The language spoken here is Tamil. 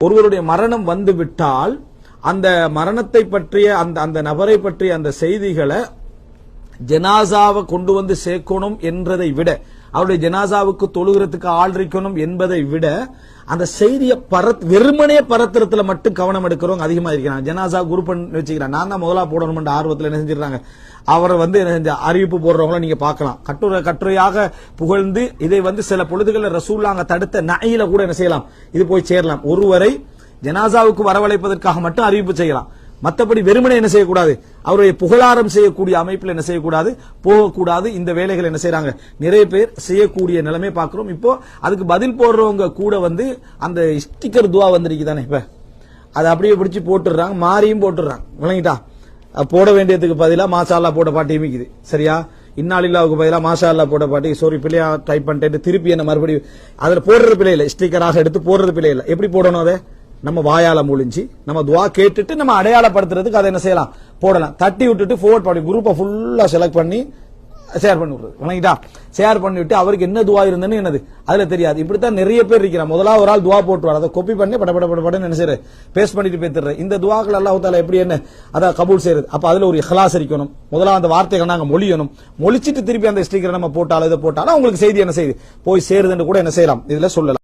ஒருவருடைய மரணம் வந்து விட்டால் அந்த மரணத்தை பற்றிய அந்த அந்த நபரை பற்றிய அந்த செய்திகளை ஜனாசாவை கொண்டு வந்து சேர்க்கணும் என்றதை விட அவருடைய ஜனாசாவுக்கு தொழுகிறதுக்கு ஆள் இருக்கணும் என்பதை விட அந்த செய்தியை பரத் வெறுமனே பரத்துறதுல மட்டும் கவனம் எடுக்கிறவங்க அதிகமா இருக்கிறாங்க. ஜனாசா குரு பண்ணி வச்சுக்கிறாங்க நான் தான் முதலா போடணும்ன்ற ஆர்வத்தில் என்ன செஞ்சிடறாங்க? அவரை வந்து என்ன செஞ்ச அறிவிப்பு போடுறவங்களும் நீங்க பார்க்கலாம். கட்டுரை கட்டுரையாக புகழ்ந்து இதை வந்து சில பொழுதுகளில் ரசூல்லாங்க தடுத்த நகையில கூட என்ன செய்யலாம்? இது போய் சேரலாம். ஒருவரை ஜனாசாவுக்கு வரவழைப்பதற்காக மட்டும் அறிவிப்பு செய்யலாம். மற்றபடி வெறுமனை என்ன செய்யக்கூடாது? அவருடைய புகழாரம் செய்யக்கூடிய அமைப்பில் என்ன செய்யக்கூடாது? போகக்கூடாது. இந்த வேலைகள் என்ன செய்யறாங்க நிறைய பேர் செய்யக்கூடிய நிலைமை பார்க்கிறோம். இப்போ அதுக்கு பதில் போடுறவங்க கூட வந்து அந்த ஸ்டிக்கர் துவா வந்திருக்கு தானே இப்ப? அதை அப்படியே பிடிச்சி போட்டுடுறாங்க. மாறியும் போட்டுடுறாங்க. விளங்கிட்டா? போட வேண்டியதுக்கு பதிலாக மாசாலா போட போட்ட மிக்குது சரியா? இன்னாலில்லாவுக்கு பதிலாக மாஷா போட பாட்டி. சாரி பிள்ளையா டைப் பண்ணிட்டு திருப்பி என்ன மறுபடியும் அதில் போடுறது பிள்ளை இல்லை. ஸ்டிக்கராக எடுத்து போடுறது பிள்ளை இல்லை. எப்படி போடணும் அதை? நம்ம வாயால முழிஞ்சு நம்ம துவா கேட்டுட்டு நம்ம அடையாளப்படுத்துறதுக்கு அதை என்ன செய்யலாம்? போடலாம். தட்டி விட்டுட்டு ஃபோர்ட் பண்ணி குரூப்பை ஃபுல்லா செலக்ட் பண்ணி ஷேர் பண்ணி விடுறது. வணங்கிட்டா? ஷேர் பண்ணி விட்டு அவருக்கு என்ன துவா இருந்ததுன்னு என்னது? அதுல தெரியாது. இப்படித்தான் நிறைய பேர் இருக்கிறான் முதலாவது ஒரு ஆள் துவா போட்டுவார் அதை காப்பி பண்ணி பட பட பட படன்னு என்ன பேஸ்ட் பண்ணிட்டு பேத்துறது இந்த துவாக்கள் அல்லாஹ் தாலா எப்படி என்ன? அதை கபூல் செய்யறது. அப்ப அதுல ஒரு இஹ்லாஸ் இருக்கணும். முதலாவது அந்த வார்த்தைகள் நாங்க மொழியணும். மொழிச்சிட்டு திருப்பி அந்த ஸ்டிக்கரை நம்ம போட்டாலும் இதை போட்டாலும் உங்களுக்கு செய்தி என்ன செய்யுது? போய் சேருதுன்னு கூட என்ன செய்யலாம்? இதுல சொல்லலாம்.